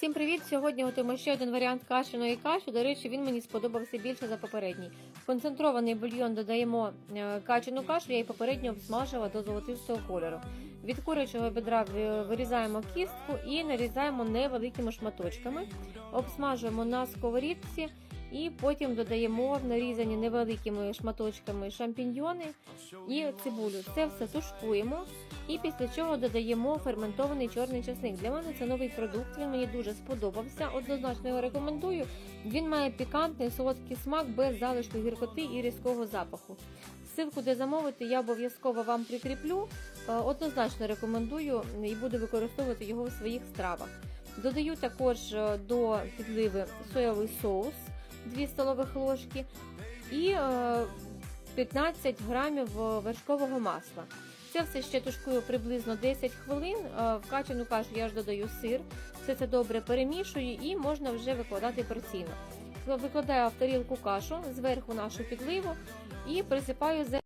Всім привіт! Сьогодні готуємо ще один варіант кашеної каші. До речі, він мені сподобався більше за попередній. В концентрований бульйон додаємо качену кашу, я її попередньо обсмажила до золотистого кольору. Від курячого бедра вирізаємо кістку і нарізаємо невеликими шматочками. Обсмажуємо на сковорідці і потім додаємо нарізані невеликими шматочками шампіньйони і цибулю. Це все тушкуємо. І після чого додаємо ферментований чорний часник. Для мене це новий продукт. Він мені дуже сподобався. Однозначно його рекомендую. Він має пікантний солодкий смак без залишку гіркоти і різкого запаху. Ссылку, де замовити, я обов'язково вам прикріплю. Е, Однозначно рекомендую і буду використовувати його в своїх стравах. Додаю також е, до підливи соєвий соус 2 столових ложки і е, 15 грамів е, вершкового масла. Це все ще тушкую приблизно 10 хвилин. Е, В качану кашу я ж додаю сир. Все це добре перемішую і можна вже викладати порційно. Викладаю в тарілку кашу зверху нашу підливу і присипаю.